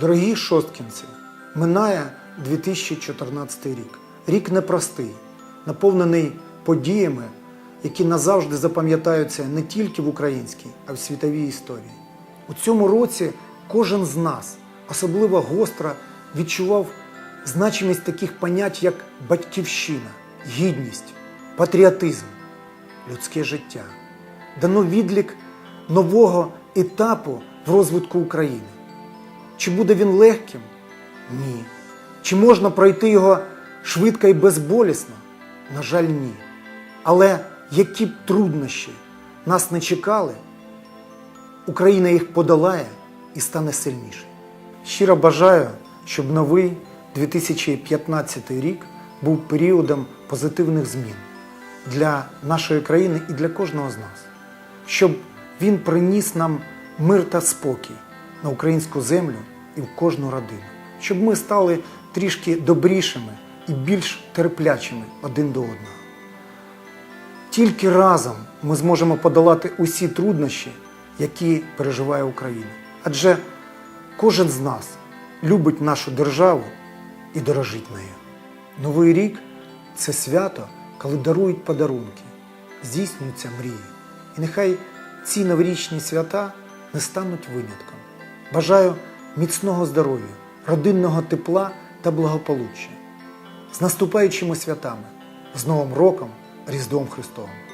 Дорогі шосткінці, минає 2014 рік. Рік непростий, наповнений подіями, які назавжди запам'ятаються не тільки в українській, а й в світовій історії. У цьому році кожен з нас особливо гостро відчував значимість таких понять, як батьківщина, гідність, патріотизм, людське життя. Дано відлік нового етапу в розвитку України. Чи буде він легким? Ні. Чи можна пройти його швидко і безболісно? На жаль, ні. Але які б труднощі нас не чекали, Україна їх подолає і стане сильнішою. Щиро бажаю, щоб новий 2015 рік був періодом позитивних змін для нашої країни і для кожного з нас, щоб він приніс нам мир та спокій на українську землю і в кожну родину, щоб ми стали трішки добрішими і більш терплячими один до одного. Тільки разом ми зможемо подолати усі труднощі, які переживає Україна. Адже кожен з нас любить нашу державу і дорожить нею. Новий рік це свято, коли дарують подарунки, здійснюються мрії. І нехай ці новорічні свята не стануть винятком. Бажаю міцного здоров'я, родинного тепла та благополуччя. З наступаючими святами, з Новим роком, Різдвом Христовим!